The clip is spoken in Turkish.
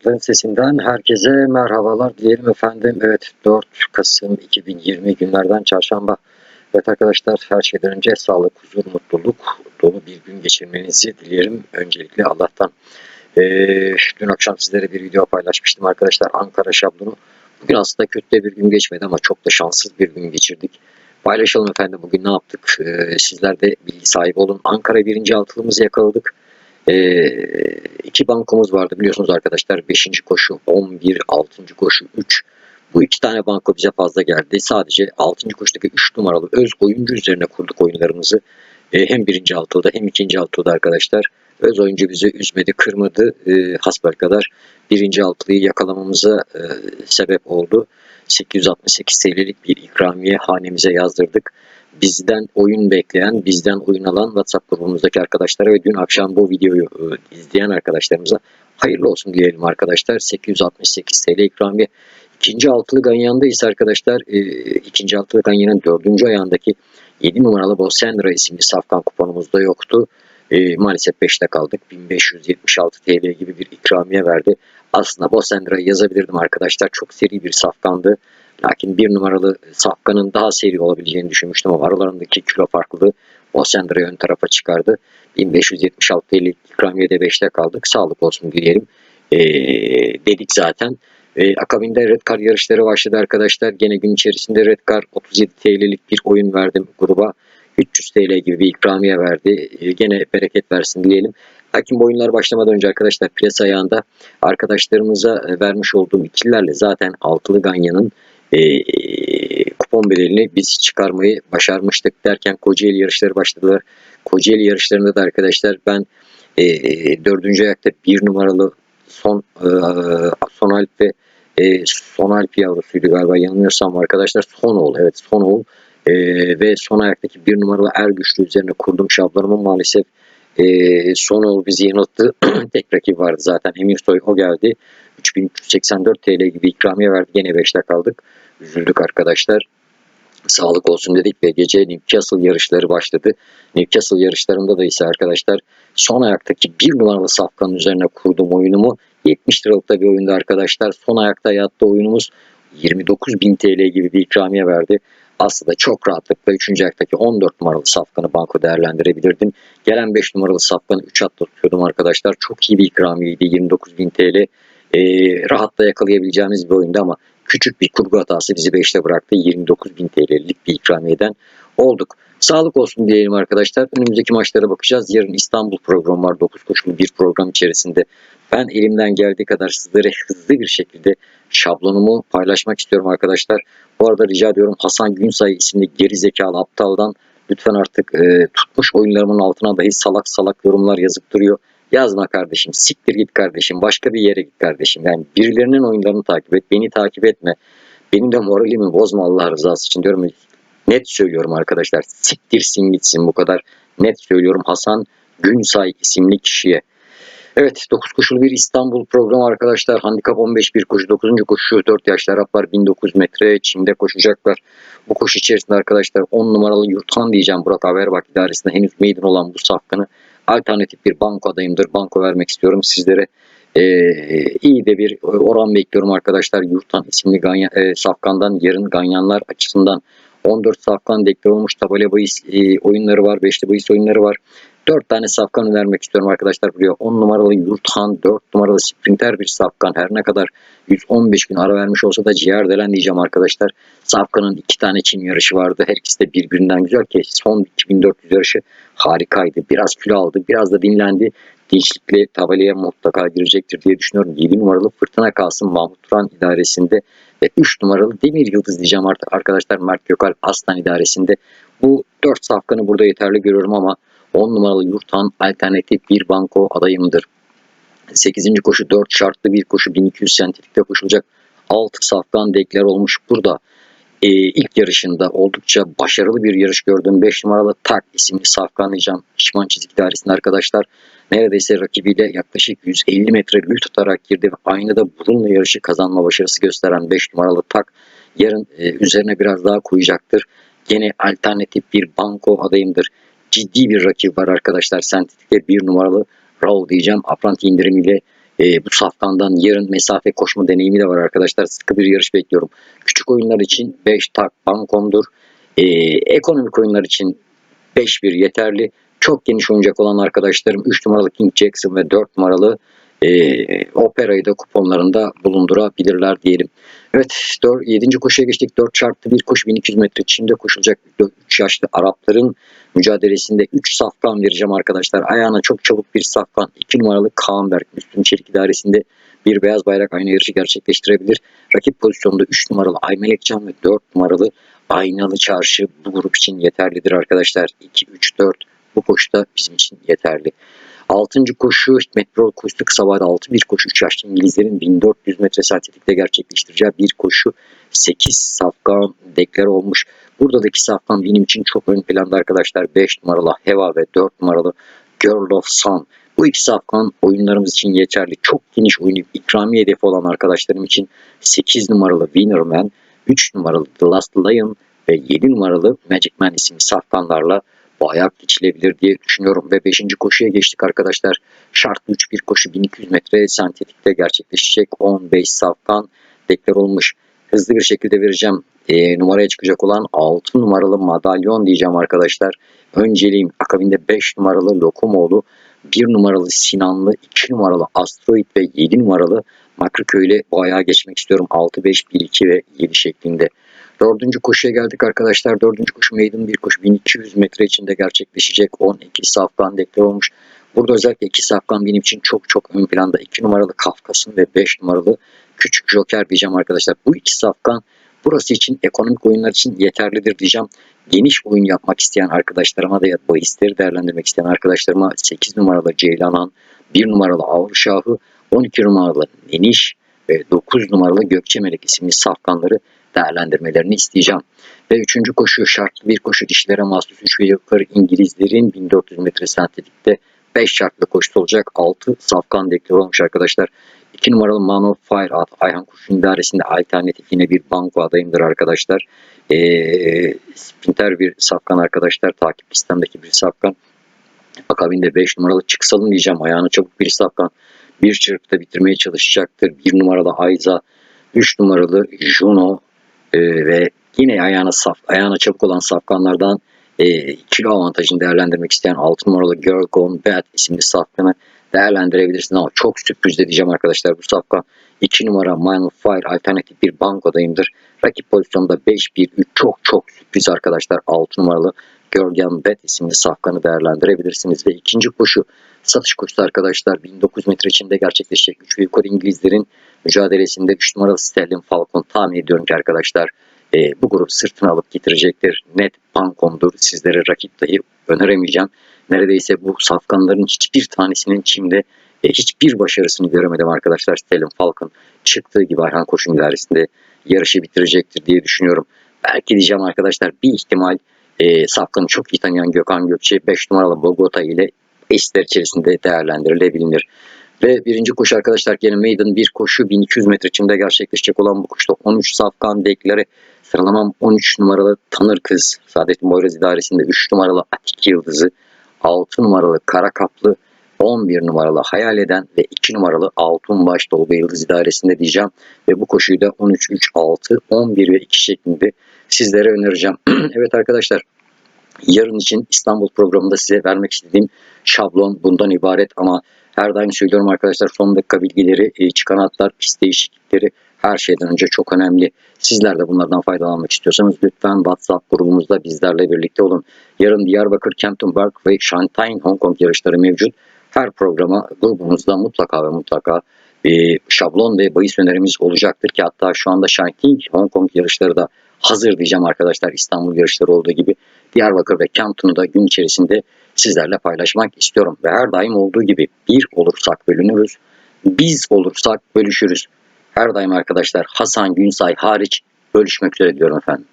Atların Sesinden herkese merhabalar diyelim efendim. Evet 4 Kasım 2020 günlerden çarşamba. Evet arkadaşlar her şeyden önce sağlık, huzur, mutluluk dolu bir gün geçirmenizi dilerim. Öncelikle Allah'tan. Ee, dün akşam sizlere bir video paylaşmıştım arkadaşlar Ankara şablonu. Bugün aslında kötü bir gün geçmedi ama çok da şanssız bir gün geçirdik. Paylaşalım efendim bugün ne yaptık. Ee, sizler de bilgi sahibi olun. Ankara birinci altılımızı yakaladık. Ee, iki bankomuz vardı biliyorsunuz arkadaşlar. 5. koşu 11, 6. koşu 3. Bu iki tane banko bize fazla geldi. Sadece 6. koşudaki 3 numaralı öz oyuncu üzerine kurduk oyunlarımızı. Ee, hem birinci altılıda hem ikinci altılıda arkadaşlar. Öz oyuncu bizi üzmedi, kırmadı. Ee, hasbel kadar birinci altılıyı yakalamamıza e, sebep oldu. 868 TL'lik bir ikramiye hanemize yazdırdık bizden oyun bekleyen, bizden oyun alan WhatsApp grubumuzdaki arkadaşlara ve dün akşam bu videoyu e, izleyen arkadaşlarımıza hayırlı olsun diyelim arkadaşlar. 868 TL ikramiye. İkinci altılı ganyanda ise arkadaşlar e, ikinci altılı ganyanın dördüncü ayağındaki 7 numaralı Bosendra isimli safkan kuponumuzda yoktu. E, maalesef 5'te kaldık. 1576 TL gibi bir ikramiye verdi. Aslında Bosendra'yı yazabilirdim arkadaşlar. Çok seri bir safkandı. Lakin bir numaralı Safkan'ın daha seri olabileceğini düşünmüştüm ama aralarındaki kilo farklılığı Bosendra'yı ön tarafa çıkardı. 1576 TL ikramiyede 5'te kaldık. Sağlık olsun diyelim. Ee, dedik zaten. Ee, akabinde Red Card yarışları başladı arkadaşlar. Gene gün içerisinde Red Card 37 TL'lik bir oyun verdim gruba. 300 TL gibi bir ikramiye verdi. Ee, gene bereket versin diyelim. Lakin bu oyunlar başlamadan önce arkadaşlar piyasa ayağında arkadaşlarımıza vermiş olduğum ikililerle zaten altılı ganyanın e, kupon bedelini biz çıkarmayı başarmıştık derken Kocaeli yarışları başladılar. Kocaeli yarışlarında da arkadaşlar ben e, dördüncü ayakta bir numaralı son e, son alp ve e, son alp yavrusuydu galiba yanılmıyorsam arkadaşlar son oğul evet son oğul e, ve son ayaktaki bir numaralı er güçlü üzerine kurduğum şablarımın maalesef e, son oğul bizi yanılttı. Tek rakip vardı zaten Emir Soy o geldi. 3384 TL gibi ikramiye verdi. Gene 5'te kaldık. Üzüldük arkadaşlar. Sağlık olsun dedik ve gece Newcastle yarışları başladı. Newcastle yarışlarında da ise arkadaşlar son ayaktaki bir numaralı safkanın üzerine kurduğum oyunumu 70 liralıkta bir oyunda arkadaşlar. Son ayakta yattı oyunumuz 29.000 TL gibi bir ikramiye verdi. Aslında çok rahatlıkla 3. ayaktaki 14 numaralı safkanı banko değerlendirebilirdim. Gelen 5 numaralı safkanı 3 hatta tutuyordum arkadaşlar. Çok iyi bir ikramiyeydi 29.000 TL e, rahatla yakalayabileceğimiz bir oyunda ama küçük bir kurgu hatası bizi 5'te bıraktı. 29.000 TL'lik bir ikramiyeden olduk. Sağlık olsun diyelim arkadaşlar. Önümüzdeki maçlara bakacağız. Yarın İstanbul programı var. 9 koşulu bir program içerisinde. Ben elimden geldiği kadar sizlere hızlı bir şekilde şablonumu paylaşmak istiyorum arkadaşlar. Bu arada rica ediyorum Hasan Günsay isimli geri zekalı aptaldan lütfen artık e, tutmuş oyunlarımın altına dahi salak salak yorumlar yazıp duruyor. Yazma kardeşim, siktir git kardeşim, başka bir yere git kardeşim. Yani birilerinin oyunlarını takip et, beni takip etme. Benim de moralimi bozma Allah rızası için diyorum. Net söylüyorum arkadaşlar, siktirsin gitsin bu kadar. Net söylüyorum Hasan Günsay isimli kişiye. Evet 9 koşulu bir İstanbul programı arkadaşlar. Handikap 15 bir koşu 9. koşu 4 yaşlı Araplar 1900 metre Çin'de koşacaklar. Bu koşu içerisinde arkadaşlar 10 numaralı Yurthan diyeceğim Burak Haberbak idaresinde henüz meydan olan bu safkanı alternatif bir banko adayımdır. Banko vermek istiyorum sizlere. Ee, iyi de bir oran bekliyorum arkadaşlar. Yurttan isimli ganyan, e, safkandan yarın ganyanlar açısından 14 safkan deklar olmuş tabela bahis e, oyunları var. 5'li bahis oyunları var. 4 tane safkan önermek istiyorum arkadaşlar buraya. 10 numaralı Yurthan, 4 numaralı Sprinter bir safkan. Her ne kadar 115 gün ara vermiş olsa da ciğer delen diyeceğim arkadaşlar. Safkan'ın iki tane Çin yarışı vardı. Her ikisi de birbirinden güzel ki son 2400 yarışı harikaydı. Biraz kilo aldı, biraz da dinlendi. Dinçlikle tabelaya mutlaka girecektir diye düşünüyorum. 7 numaralı Fırtına kalsın Mahmut Turan idaresinde ve 3 numaralı Demir Yıldız diyeceğim artık arkadaşlar Mert Gökal Aslan idaresinde. Bu 4 safkanı burada yeterli görüyorum ama 10 numaralı Yurthan alternatif bir banko adayımdır. 8. koşu 4 şartlı bir koşu 1200 sentetikte koşulacak 6 safkan deklar olmuş burada. Ee, ilk yarışında oldukça başarılı bir yarış gördüm. 5 numaralı Tak isimli safkan diyeceğim. Şişman çizik idaresinde arkadaşlar. Neredeyse rakibiyle yaklaşık 150 metre gül tutarak girdi ve aynı da burunla yarışı kazanma başarısı gösteren 5 numaralı Tak yarın e, üzerine biraz daha koyacaktır. Yine alternatif bir banko adayımdır ciddi bir rakip var arkadaşlar. Sentetik'te bir numaralı Raul diyeceğim. Apranti indirimiyle E, bu safkandan yarın mesafe koşma deneyimi de var arkadaşlar. Sıkı bir yarış bekliyorum. Küçük oyunlar için 5 tak bankomdur. E, ekonomik oyunlar için 5-1 yeterli. Çok geniş oyuncak olan arkadaşlarım 3 numaralı King Jackson ve 4 numaralı e, Opera'yı da kuponlarında bulundurabilirler diyelim. Evet 4, 7. koşuya geçtik. 4 çarptı bir koşu 1200 metre Çim'de koşulacak 3 yaşlı Arapların mücadelesinde 3 safkan vereceğim arkadaşlar. Ayağına çok çabuk bir safkan. 2 numaralı Kaanberg Müslüm Çelik idaresinde bir beyaz bayrak aynı yarışı gerçekleştirebilir. Rakip pozisyonda 3 numaralı Aymelekcan ve 4 numaralı Aynalı Çarşı bu grup için yeterlidir arkadaşlar. 2, 3, 4 bu koşuda bizim için yeterli. Altıncı koşu Metro koşusu kısa vadede 6 bir koşu 3 yaşlı İngilizlerin 1400 metre sertifikte gerçekleştireceği bir koşu 8 safkan deklar olmuş. Buradaki safkan benim için çok ön planda arkadaşlar. 5 numaralı Heva ve 4 numaralı Girl of Sun. Bu iki safkan oyunlarımız için yeterli. Çok geniş oyunu ikramiye hedefi olan arkadaşlarım için 8 numaralı Winnerman, 3 numaralı The Last Lion ve 7 numaralı Magic Man isimli safkanlarla bu ayak geçilebilir diye düşünüyorum. Ve 5. koşuya geçtik arkadaşlar. Şartlı 3-1 koşu 1200 metre sentetikte gerçekleşecek. 15 safkan deklar olmuş. Hızlı bir şekilde vereceğim. E, numaraya çıkacak olan 6 numaralı madalyon diyeceğim arkadaşlar. Önceliğim akabinde 5 numaralı Lokomoğlu, 1 numaralı Sinanlı, 2 numaralı Asteroid ve 7 numaralı Makraköy'le bu ayağa geçmek istiyorum. 6, 5, 1, 2 ve 7 şeklinde. Dördüncü koşuya geldik arkadaşlar. Dördüncü koşu maiden bir koşu 1200 metre içinde gerçekleşecek. 12 safkan deklar olmuş. Burada özellikle iki safkan benim için çok çok ön planda. 2 numaralı Kafkas'ın ve 5 numaralı Küçük Joker diyeceğim arkadaşlar. Bu iki safkan burası için ekonomik oyunlar için yeterlidir diyeceğim. Geniş oyun yapmak isteyen arkadaşlarıma da bahisleri değerlendirmek isteyen arkadaşlarıma 8 numaralı Ceylanan, 1 numaralı Avru Şahı, 12 numaralı Neniş ve 9 numaralı Gökçe Melek isimli safkanları değerlendirmelerini isteyeceğim. Ve üçüncü koşu şartlı bir koşu dişlere mahsus 3 ve İngilizlerin 1400 metre sentetikte 5 şartlı koşu olacak. 6 safkan deklar olmuş arkadaşlar. 2 numaralı Man of Fire at Ayhan Kuş'un idaresinde alternatif yine bir banko adayımdır arkadaşlar. Ee, sprinter bir safkan arkadaşlar. Takip listemdeki bir safkan. Akabinde 5 numaralı Çıksalın diyeceğim. Ayağını çabuk bir safkan. Bir çırpıda bitirmeye çalışacaktır. 1 numaralı Ayza. 3 numaralı Juno e, ve yine ayağına saf, ayağına çabuk olan safkanlardan e, kilo avantajını değerlendirmek isteyen 6 numaralı Girl Gone Bad isimli safkanı değerlendirebilirsiniz. Ama çok sürpriz diyeceğim arkadaşlar bu safkan. 2 numara Mine of Fire alternatif bir bankodayımdır. Rakip pozisyonda 5-1-3 çok çok sürpriz arkadaşlar. 6 numaralı Georgian Bet isimli safkanı değerlendirebilirsiniz. Ve ikinci koşu satış koşusu arkadaşlar 1900 metre içinde gerçekleşecek 3 ve yukarı İngilizlerin mücadelesinde 3 numaralı Sterling Falcon tahmin ediyorum ki arkadaşlar e, bu grup sırtını alıp getirecektir. Net bankomdur. Sizlere rakip dahi öneremeyeceğim. Neredeyse bu safkanların hiçbir tanesinin Çim'de e, hiçbir başarısını göremedim arkadaşlar. Sterling Falcon çıktığı gibi Ayhan Koşun ilerisinde yarışı bitirecektir diye düşünüyorum. Belki diyeceğim arkadaşlar bir ihtimal e, safkanı çok iyi tanıyan Gökhan Gökçe 5 numaralı Bogota ile eşler içerisinde değerlendirilebilir. Ve birinci koşu arkadaşlar gene maiden bir koşu 1200 metre içinde gerçekleşecek olan bu koşuda 13 safkan dekleri sıralamam 13 numaralı Tanır Kız Saadettin Boyraz idaresinde 3 numaralı Atik Yıldızı 6 numaralı Kara Kaplı 11 numaralı Hayal Eden ve 2 numaralı Altın Baş Dolga Yıldız idaresinde diyeceğim. Ve bu koşuyu da 13, 3, 6, 11 ve 2 şeklinde sizlere önereceğim. evet arkadaşlar yarın için İstanbul programında size vermek istediğim şablon bundan ibaret ama her daim söylüyorum arkadaşlar son dakika bilgileri, e, çıkan atlar, pist değişiklikleri her şeyden önce çok önemli. Sizler de bunlardan faydalanmak istiyorsanız lütfen WhatsApp grubumuzda bizlerle birlikte olun. Yarın Diyarbakır, Campton Park ve Shanghai Hong Kong yarışları mevcut. Her programa grubumuzda mutlaka ve mutlaka e, şablon ve bahis önerimiz olacaktır ki hatta şu anda Shanghai Hong Kong yarışları da hazır diyeceğim arkadaşlar İstanbul yarışları olduğu gibi. Diyarbakır ve Campton'u da gün içerisinde sizlerle paylaşmak istiyorum. Ve her daim olduğu gibi bir olursak bölünürüz, biz olursak bölüşürüz. Her daim arkadaşlar Hasan Günsay hariç bölüşmek üzere diyorum efendim.